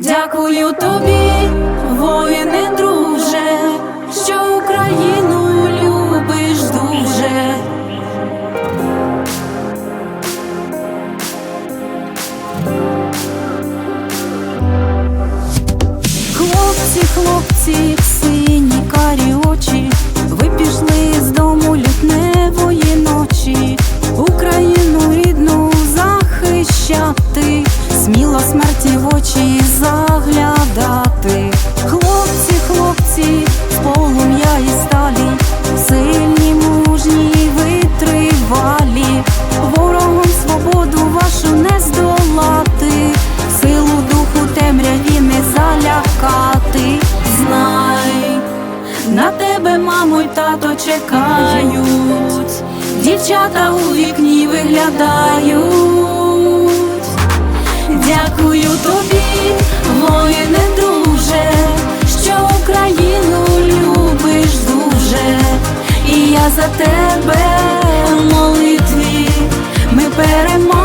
Дякую тобі, воїни, друже, що Україну любиш дуже. Хлопці, хлопці, сині дівчата у вікні виглядають. Дякую тобі, воїне, друже, що Україну любиш дуже, і я за тебе молитві, ми переможем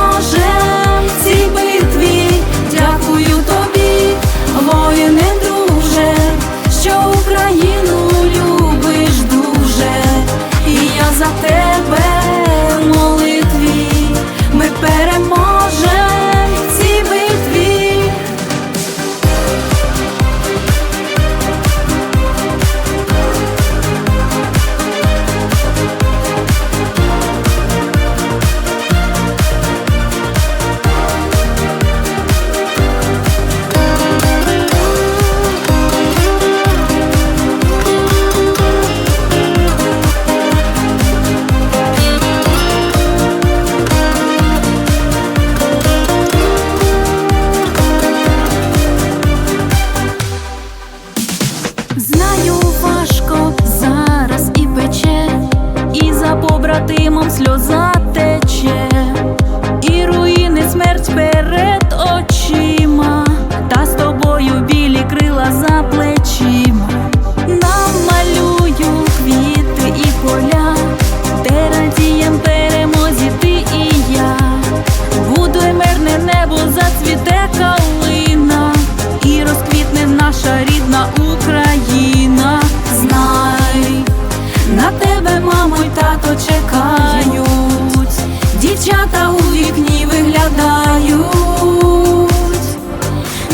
смерть перед очима, та з тобою білі крила за плечима. Намалюю квіти і поля, де радієм перемозі ти і я. Буде мирне небо, зацвіте калина, і розквітне наша рідна Україна.